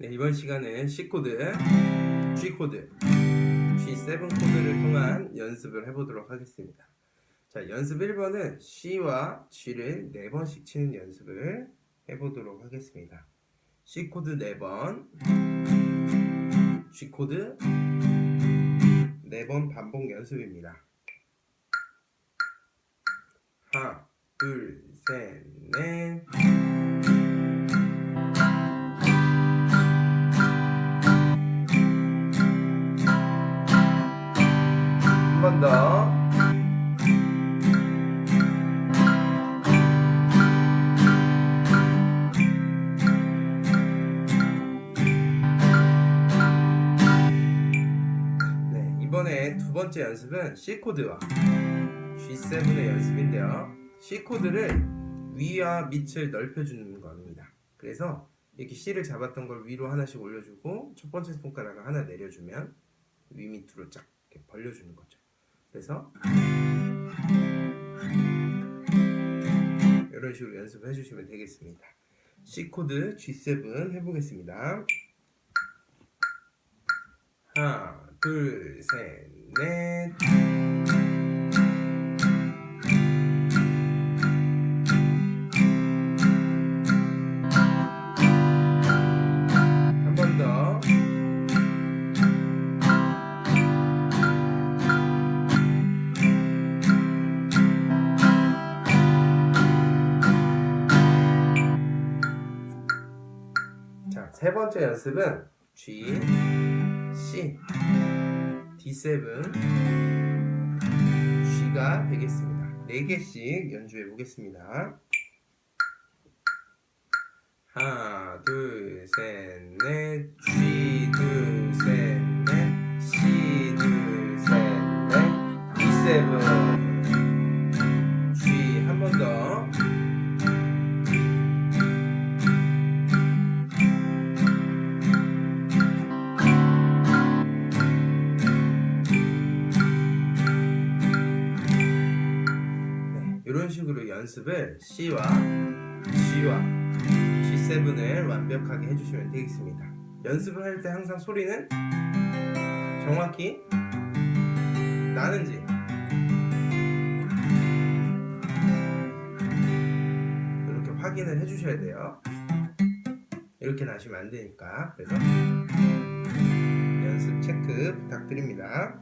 네, 이번 시간은 C 코드, G 코드, G7 코드를 통한 연습을 해보도록 하겠습니다. 자, 연습 1번은 C와 G를 4번씩 치는 연습을 해보도록 하겠습니다. C 코드 4번, G 코드 4번 반복 연습입니다. 하나, 둘, 셋, 넷. 더. 네, 이번에 두 번째 연습은 C 코드와 G7의 연습인데요. C 코드를 위와 밑을 넓혀주는 겁니다. 그래서 이렇게 C를 잡았던 걸 위로 하나씩 올려주고 첫 번째 손가락을 하나 내려주면 위 밑으로 쫙 이렇게 벌려주는 거죠. 그래서 이런 식으로 연습해 주시면 되겠습니다. C 코드 G7 해보겠습니다. 하나, 둘, 셋, 넷. 세 번째 연습은 G, C, D7, G가 되겠습니다. 네 개씩 연주해 보겠습니다. 하나, 둘, 셋, 넷, G, 둘, 셋, 넷, C, 둘, 셋, 넷, D7, G 한 번 더. 이런 식으로 연습을 C와 G와 G7을 완벽하게 해주시면 되겠습니다. 연습을 할 때 항상 소리는 정확히 나는지 이렇게 확인을 해주셔야 돼요. 이렇게 나시면 안 되니까 그래서 연습 체크 부탁드립니다.